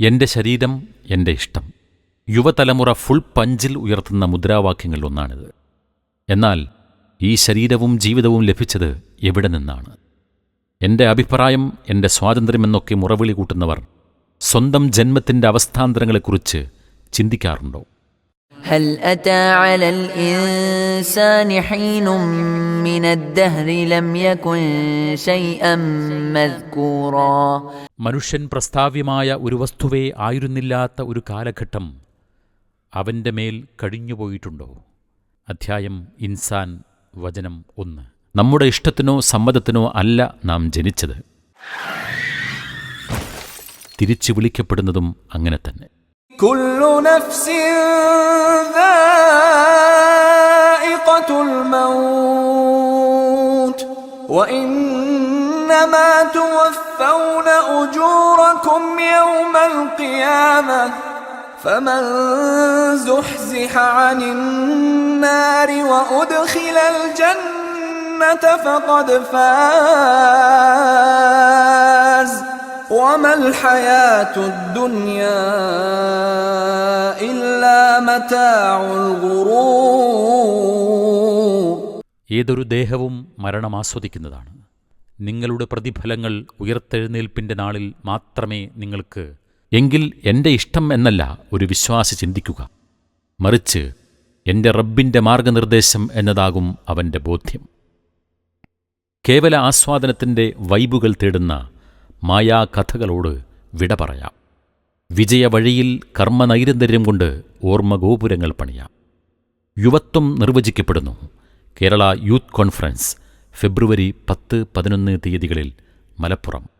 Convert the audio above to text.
എന്റെ ശരീരം എന്റെ ഇഷ്ടം. യുവതലമുറ ഫുൾ പഞ്ചിൽ ഉയർത്തുന്ന മുദ്രാവാക്യങ്ങളിൽ ഒന്നാണിത് എന്നാൽ ഈ ശരീരവും ജീവിതവും ലഭിച്ചത് എവിടെ നിന്നാണ്? എന്റെ അഭിപ്രായം എന്റെ സ്വാതന്ത്ര്യമെന്നൊക്കെ മുറവിളി കൂട്ടുന്നവർ സ്വന്തം ജന്മത്തിന്റെ അവസ്ഥാന്തരങ്ങളെക്കുറിച്ച് ചിന്തിക്കാറുണ്ടോ? هل أتى على الإنسان حين من الدهر لم يكن شيئا مذكورا മനുഷ്യൻ പ്രസ്താവ്യമായ ഒരു വസ്തുവേ ആയിരുന്നില്ലാത്ത ഒരു കാലഘട്ടം അവന്റെ മേൽ കഴിഞ്ഞുപോയിട്ടുണ്ടോ അധ്യായം ഇൻസാൻ വചനം ഒന്ന് നമ്മുടെ ഇഷ്ടത്തിനോ സമ്മതത്തിനോ അല്ല നാം ജനിച്ചത് തിരിച്ചു വിളിക്കപ്പെടുന്നതും അങ്ങനെ തന്നെ كل نفس ذائقة الموت وإنما توفون أجوركم يوم القيامة فمن زحزح عن النار وأدخل الجنة فقد فاز. الحياة الدنيا إلا متاع الغرور ഏതൊരു ദേഹവും മരണം ആസ്വദിക്കുന്നതാണ് നിങ്ങളുടെ പ്രതിഫലങ്ങൾ ഉയർത്തെഴുന്നേൽപ്പിന്റെ നാളിൽ മാത്രമേ നിങ്ങൾക്ക് എങ്കിൽ എന്റെ ഇഷ്ടം എന്നല്ല ഒരു വിശ്വാസി ചിന്തിക്കുക മറിച്ച് എന്റെ റബ്ബിന്റെ മാർഗനിർദ്ദേശം എന്നതാകും അവന്റെ ബോധ്യം കേവല ആസ്വാദനത്തിന്റെ വൈബുകൾ തേടുന്ന മായാകഥകളോട് വിട പറയാം. വിജയവഴിയിൽ കർമ്മനൈരന്തര്യം കൊണ്ട് ഓർമ്മഗോപുരങ്ങൾ പണിയാം. യുവത്വം നിർവചിക്കപ്പെടുന്നു. കേരള യൂത്ത് കോൺഫറൻസ് ഫെബ്രുവരി പത്ത് പതിനൊന്ന് തീയതികളിൽ മലപ്പുറം.